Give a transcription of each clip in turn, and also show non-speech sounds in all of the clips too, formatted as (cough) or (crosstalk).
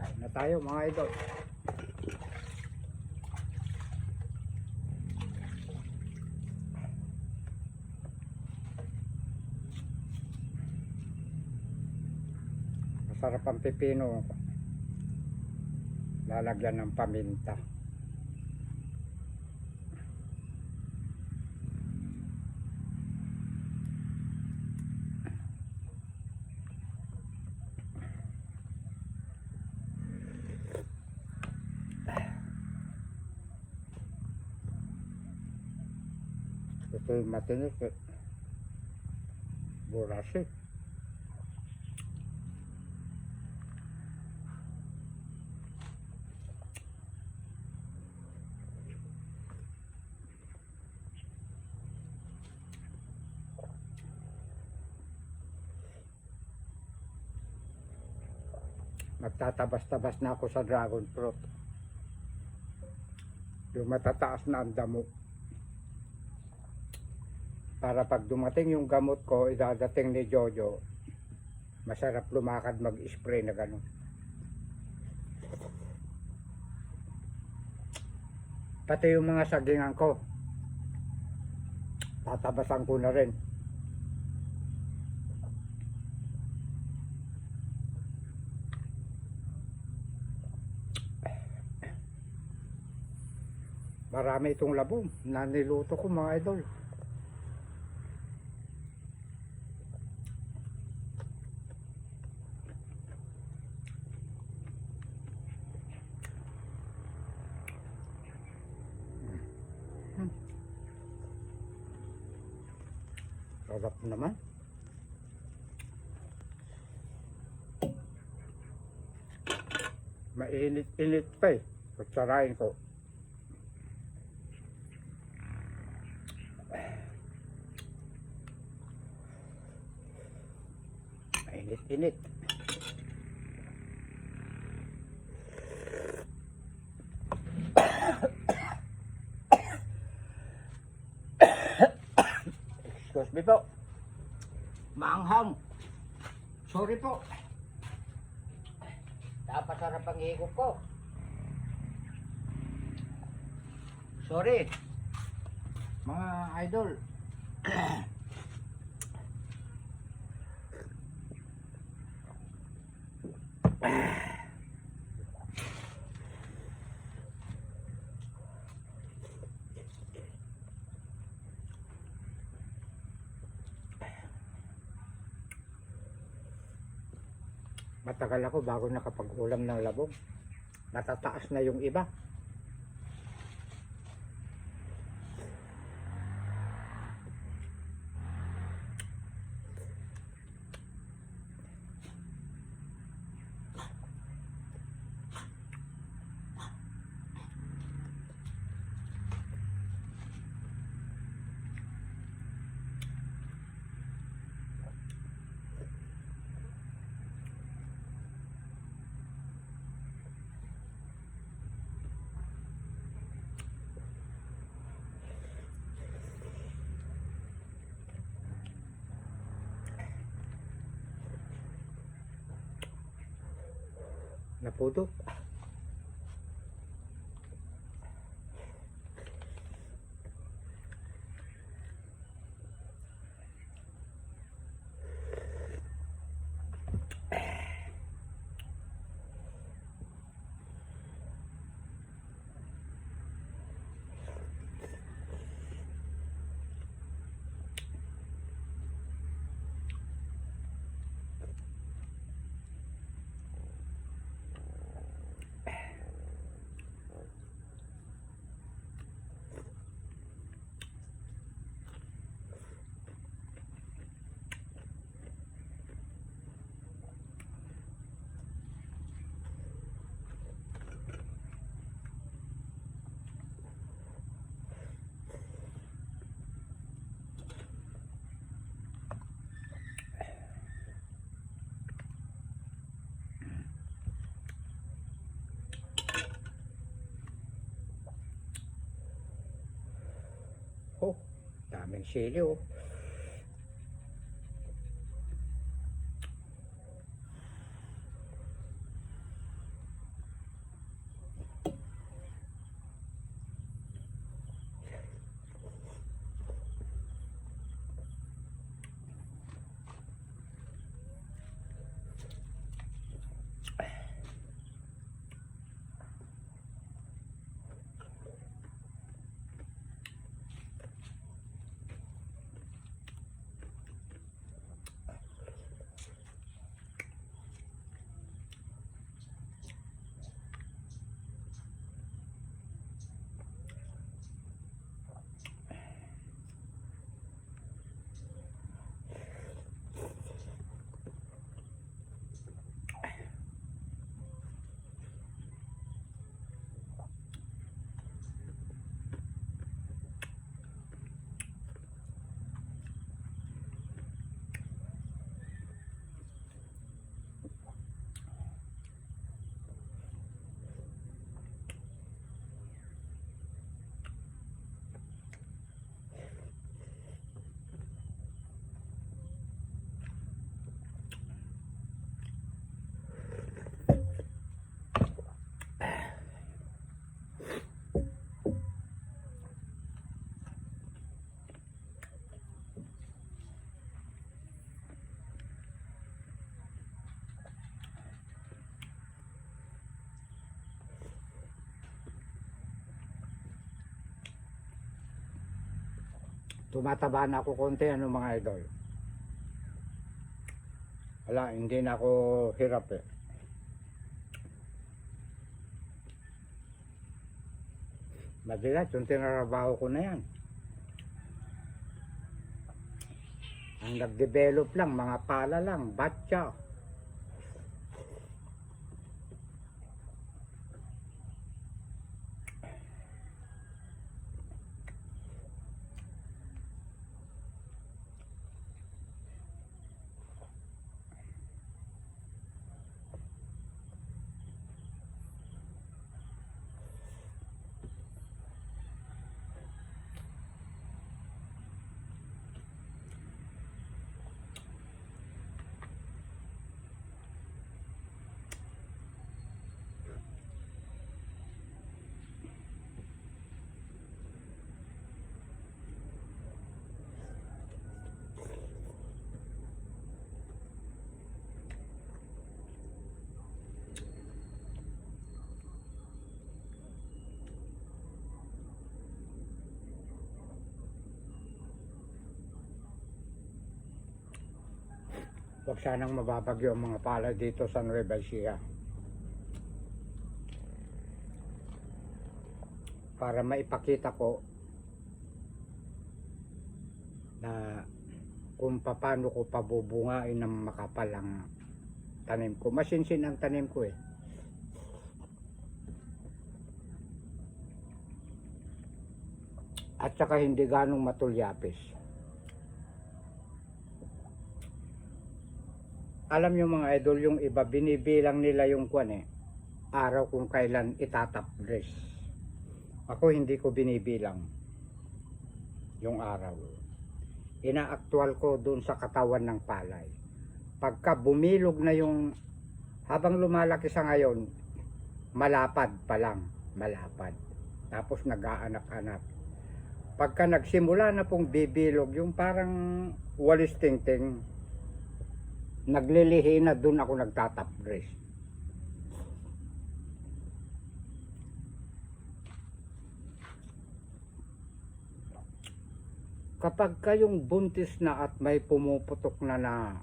Kain na tayo mga idol. Masarap ang pipino. Lalagyan ng paminta. Ito yung matinik eh. Buras eh. Magtatabas-tabas na ako sa dragon fruit. Yung matataas na ang damo. Para pag dumating yung gamot ko, idadating ni Jojo, masarap lumakad mag-spray na gano'n. Pati yung mga sagingan ko, tatabasan ko na rin. Marami itong labong na niluto ko mga idol. Sarap naman. Mainit-init pa eh. Kutsarain ko. Mainit-init. Me po. Maanghang. Sorry po. Napasarap ang higop ko. Sorry. Mga idol. (clears throat) Matagal ako bago nakapag-ulam ng labong. Natataas na yung iba. foto. 下面十六 Tumataba na ako konti ano mga idol. Wala, hindi na ako hirap eh. Madalas, yung tinarabaho ko na yan. Ang nag-develop lang, mga pala lang, batcha. Huwag sanang mababagyo ang mga palay dito sa Nueva Ecija. Para maipakita ko na kung paano ko pabubungain ng makapal ang tanim ko. Masinsin ang tanim ko eh. At saka hindi ganong matulyapis. Alam nyo mga idol, yung iba, binibilang nila yung kwan eh, araw kung kailan itatap dress. Ako hindi ko binibilang yung araw. Inaaktual ko dun sa katawan ng palay. Pagka bumilog na yung, habang lumalaki sa ngayon, malapad pa lang, malapad. Tapos nag-aanak-anak. Pagka nagsimula na pong bibilog, yung parang walis ting-ting, naglilihi na doon ako nagtatap dress. Kapag kayong buntis na at may pumuputok na na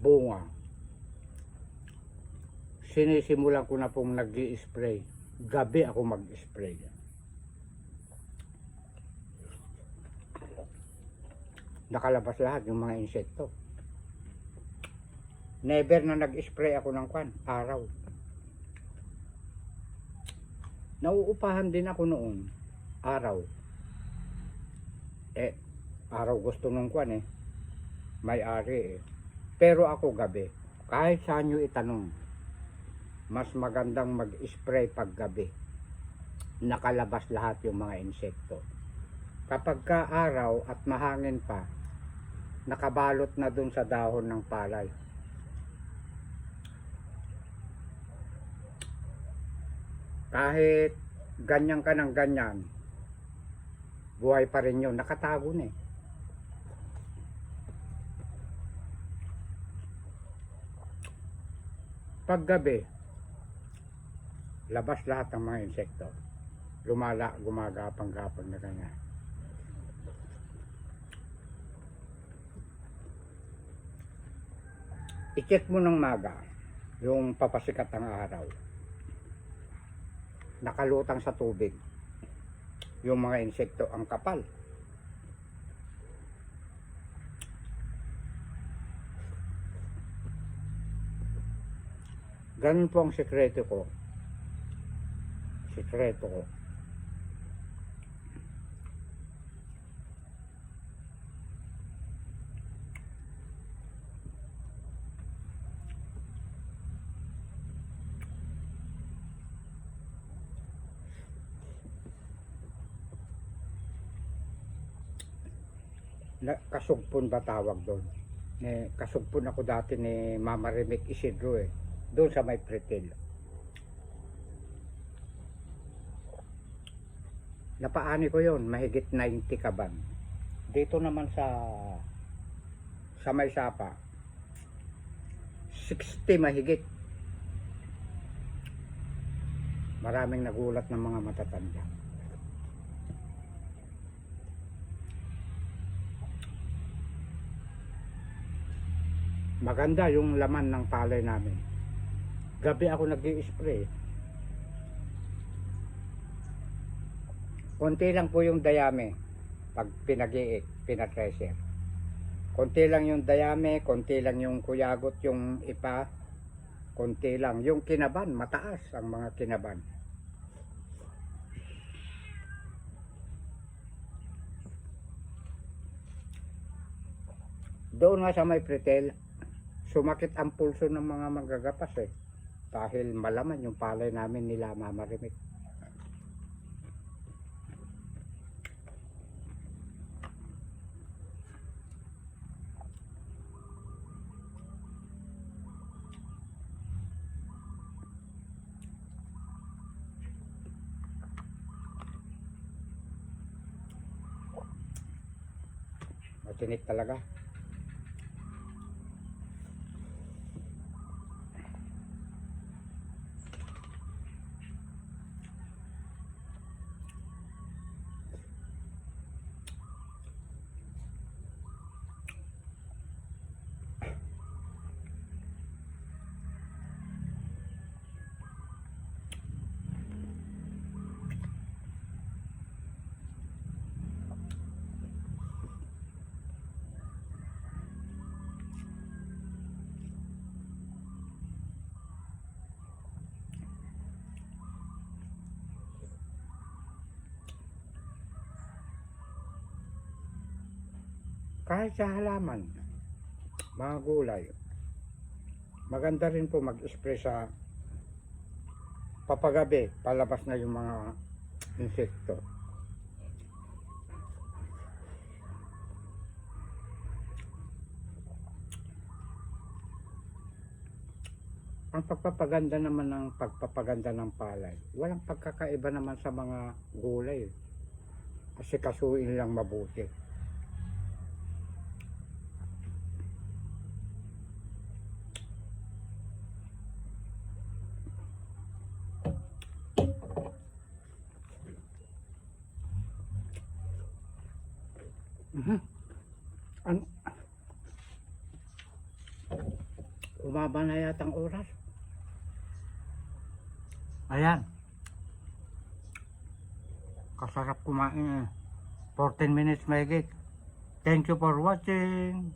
bunga, sinisimulan ko na pong nag spray Gabi ako mag-spray. Nakalabas lahat yung mga insekto. Never na nag-spray ako ng kwan, araw. Nauupahan din ako noon, araw. Eh, araw gusto nung kwan eh. May ari eh. Pero ako gabi, kahit saan nyo itanong, mas magandang mag-spray pag gabi. Nakalabas lahat yung mga insekto. Kapag ka araw at mahangin pa, nakabalot na dun sa dahon ng palay. Kahit ganyan ka ng ganyan, buhay pa rin yun. Nakatago na eh. Paggabi, labas lahat ng mga insekto. Lumala, gumagapang-gapang na ganyan. I-check mo ng maga yung papasikat ng araw nakalutang sa tubig. Yung mga insekto ang kapal. Ganun po ang sekreto ko. Sekreto ko kasugpon ba tawag doon? Eh, kasugpon ako dati ni Mama Remek Isidro eh. Doon sa may pretil. Napaani ko yon mahigit 90 kaban. Dito naman sa sa may sapa 60 mahigit. Maraming nagulat ng mga matatanda. Maganda yung laman ng palay namin. Gabi ako nag spray Konti lang po yung dayami pag pinag-iik. Konti lang yung dayami, konti lang yung kuyagot, yung ipa, konti lang. Yung kinaban, mataas ang mga kinaban. Doon nga sa may pretel, sumakit ang pulso ng mga magagapas eh. Dahil malaman yung palay namin nila mamarimik. Matinik talaga. Kahit sa halaman, mga gulay, maganda rin po mag-spray sa papagabi, palabas na yung mga insekto. Ang pagpapaganda naman ng pagpapaganda ng palay, walang pagkakaiba naman sa mga gulay. Kasi kasuin lang mabuti. Mhm. Ano? Umaba na yata ang oras. Ayan. Kasarap kumain eh. 14 minutes may Thank you for watching.